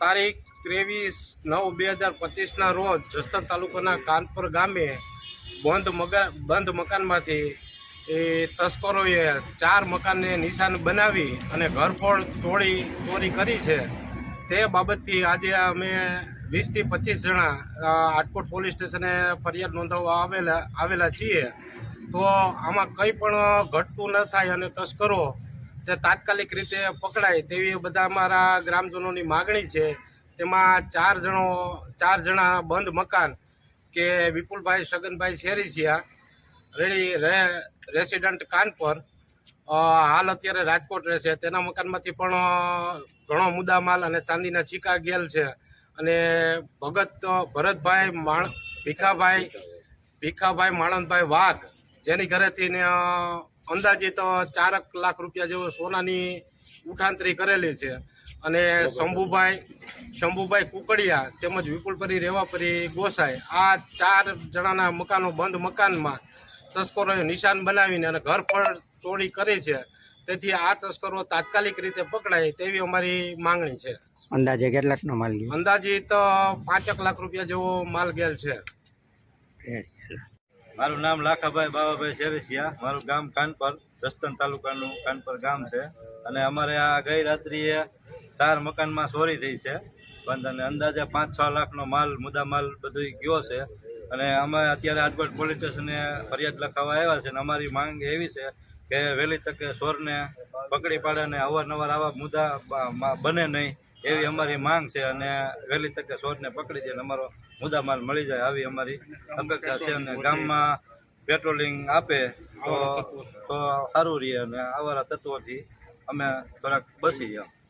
તારીખ ત્રેવીસ નવ બે હજાર પચીસના રોજ જસદણ તાલુકાના કાનપુર ગામે બંધ મગા, બંધ મકાનમાંથી એ તસ્કરોએ ચાર મકાનને નિશાન બનાવી અને ઘરફોડ ચોરી ચોરી કરી છે. તે બાબતથી આજે અમે વીસથી પચીસ જણા આટકોટ પોલીસ સ્ટેશને ફરિયાદ નોંધાવવા આવેલા આવેલા છીએ. તો આમાં કંઈ પણ ઘટતું ન થાય અને તસ્કરો તે તાત્કાલિક રીતે પકડાય તેવી બધા અમારા ગ્રામજનોની માગણી છે. તેમાં ચાર જણો, ચાર જણા બંધ મકાન કે વિપુલભાઈ સગનભાઈ શેરીસિયા, રેડી, રે, રેસિડન્ટ કાનપર હાલ અત્યારે રાજકોટ રહેશે તેના મકાનમાંથી પણ ઘણો મુદ્દામાલ અને ચાંદીના છીકા ગેલ છે. અને ભગત ભરતભાઈ માણ, ભીખાભાઈ ભીખાભાઈ માણંદભાઈ વાઘ જેની ઘરેથી અંદાજિત ચારક લાખ રૂપિયા જેવો સોનાની ઉઠાંતરી કરેલી છે. અને શંભુભાઈ શંભુભાઈ કુકડિયા તેમજ વિપુલપરી રેવાપરી ગોસાઈ આ ચાર જણાના મકાનો બંધ મકાનમાં તસ્કરોએ નિશાન બનાવીને અને ઘર પર ચોરી કરી છે. તેથી આ તસ્કરો તાત્કાલિક રીતે પકડાય તેવી અમારી માંગણી છે. અંદાજે કેટલાકનો માલ અંદાજિત પાંચેક લાખ રૂપિયા જેવો માલ ગયેલ છે. મારું નામ લાખાભાઈ બાવાભાઈ શેરસિયા. મારું ગામ કાનપર રસ્તન તાલુકાનું કાનપર ગામ છે. અને અમારે આ ગઈ રાત્રિએ ચાર મકાનમાં ચોરી થઈ છે. બંધ અને અંદાજે પાંચ છ લાખનો માલ મુદ્દા માલ બધું ગયો છે. અને અમે અત્યારે આજકોટ પોલીસ સ્ટેશને ફરિયાદ લખાવવા આવ્યા છે અને અમારી માંગ એવી છે કે વહેલી તકે ચોરને પકડી પાડે અને અવારનવાર આવા મુદ્દા બને નહીં. એવી અમારી માંગ છે અને વહેલી તકે શોધને પકડી દે અમારો મુદ્દા માલ મળી જાય આવી અમારી અપેક્ષા છે અને ગામમાં પેટ્રોલિંગ આપે તો તો સારું રહે અને આવારા તત્વોથી અમે થોડાક બસી જાવ